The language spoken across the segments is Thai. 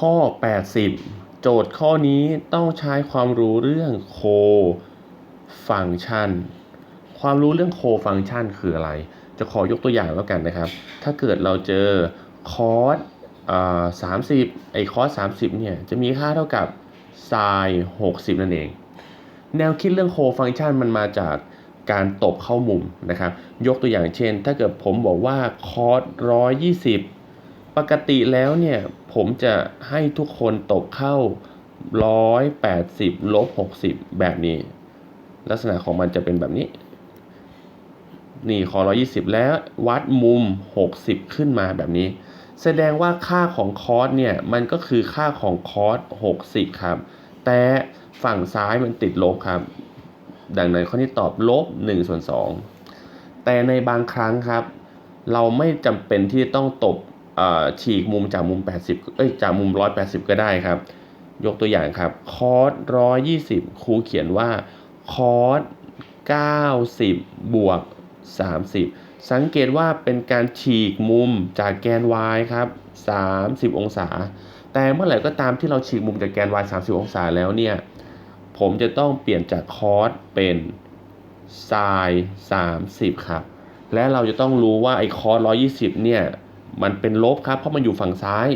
ข้อ 80 โจทย์ข้อนี้ต้องใช้ความรู้เรื่องโคฟังชัน ความรู้เรื่องโคฟังชันคืออะไร จะขอยกตัวอย่างแล้วกันนะครับ ถ้าเกิดเราเจอคอสสามสิบไอคอสสามสิบเนี่ย จะมีค่าเท่ากับไซน์หกสิบนั่นเอง แนวคิดเรื่องโคฟังชันมันมาจากการตบเข้ามุมนะครับ ยกตัวอย่างเช่น ถ้าเกิดผมบอกว่าคอสร้อยยี่สิบ ปกติแล้วเนี่ยผมจะให้ทุกคนตบเข้า 180 ลบ 60 แบบนี้ ลักษณะของมันจะเป็นแบบนี้ นี่คอ120 แล้ววัดมุม 60 ขึ้นมาแบบนี้ แสดงว่าค่าของคอสเนี่ย มันก็คือค่าของคอส60 ครับ แต่ฝั่งซ้ายมันติดลบครับ ดังนั้นข้อนี้ตอบลบ1ส่วน2แต่ในบางครั้งครับ เราไม่จำเป็นที่ต้องตบ ฉีกมุมจากมุม 80 เอ้ยจากมุม 180 ก็ได้ครับ ยกตัวอย่างครับคอส120 ครูเขียนว่าคอส90 บวก 30 สังเกตว่าเป็นการฉีกมุมจากแกน y ครับ 30 องศา แต่เมื่อไหร่ก็ตามที่เราฉีกมุมจากแกน y 30 องศาแล้วเนี่ย ผมจะต้องเปลี่ยนจากคอสเป็นไซน์30 ครับ และเราจะต้องรู้ว่าไอ้คอส120 เนี่ย มันเป็นลบครับ เพราะมันอยู่ฝั่งซ้าย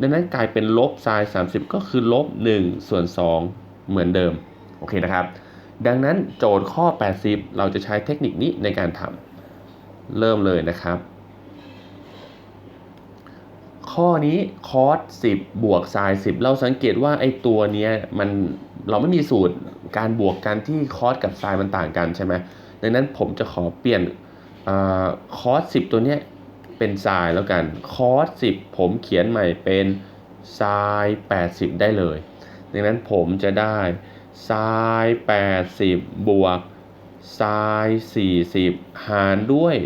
ดังนั้นกลายเป็นลบไซน์30 ก็คือลบ1ส่วน2เหมือนเดิม โอเคนะครับ ดังนั้นโจทย์ข้อ 80 เราจะใช้เทคนิคนี้ในการทำเริ่มเลยนะครับ ข้อนี้คอส10 บวกไซน์10 เราสังเกตว่าไอ้ตัวเนี้ยมันเราไม่มีสูตรการบวกกันที่คอสกับไซน์มันต่างกันใช่ไหมดังนั้นผมจะขอเปลี่ยนคอส10 ตัวเนี้ย เป็นไซน์แล้วกัน คอส10ผมเขียนใหม่เป็นไซน์80 ได้เลย ดังนั้นผมจะได้ไซน์80 บวกไซน์40 หารด้วย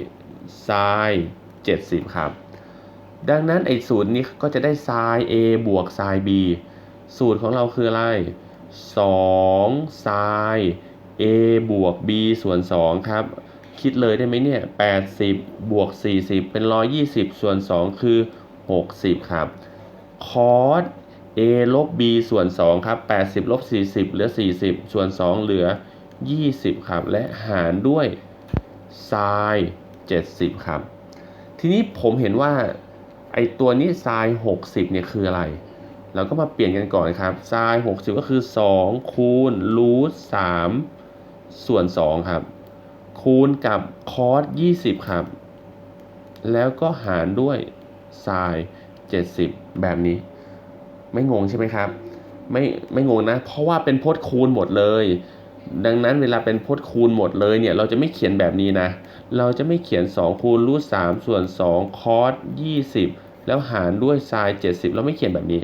ไซน์70 ครับ ดังนั้นไอ้สูตรนี้ก็จะได้ไซน์ a บวกไซน์ b สูตรของเราคืออะไร2ไซน์ a บวก b ส่วน 2 ครับ คิดเลยได้ไหมเนี่ย 80 บวก 40 เป็น 120 ส่วน 2 คือ 60 ครับ คอส a ลบ b ส่วน 2 ครับ 80 ลบ 40 เหลือ 40 ส่วน 2 เหลือ 20 ครับ และหารด้วยไซน์70 ครับ ทีนี้ผมเห็นว่า ไอตัวนี้ไซน์60 เนี่ยคืออะไร เราก็มาเปลี่ยนกันก่อนครับไซน์60 ก็คือ 2 คูณรูท3ส่วน 2 ครับ คูณกับคอส20 ครับ แล้วก็หารด้วยไซน์70 แบบนี้ ไม่งงใช่ไหมครับ ไม่ไม่งงนะ เพราะว่าเป็นพจน์คูณหมดเลย ดังนั้นเวลาเป็นพจน์คูณหมดเลยเนี่ย เราจะไม่เขียนแบบนี้นะ เราจะไม่เขียน 2 คูณรูท3ส่วน2คอส20 แล้วหารด้วยไซน์70 เราไม่เขียนแบบนี้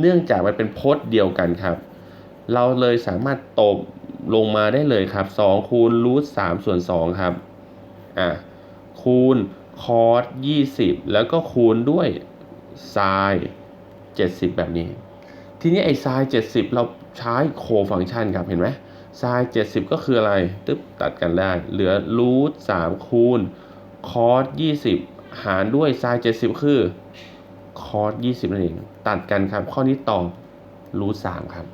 เนื่องจากมันเป็นพจน์เดียวกันครับ เราเลยสามารถตบ ลงมาได้เลยครับ2คูณรูท3ส่วน2ครับอะคูณคอส20 แล้วก็คูณด้วยไซน์70 แบบนี้ ทีนี้ไอ้ไซน์70 เราใช้โคฟังชันครับเห็นไหมไซน์70 ก็คืออะไรตึ๊บตัดกันได้ เหลือรูท3คูณคอส20 หารด้วยไซน์70 คือคอส20นั่นเอง ตัดกันครับ ข้อนี้ตอบรูท3ครับ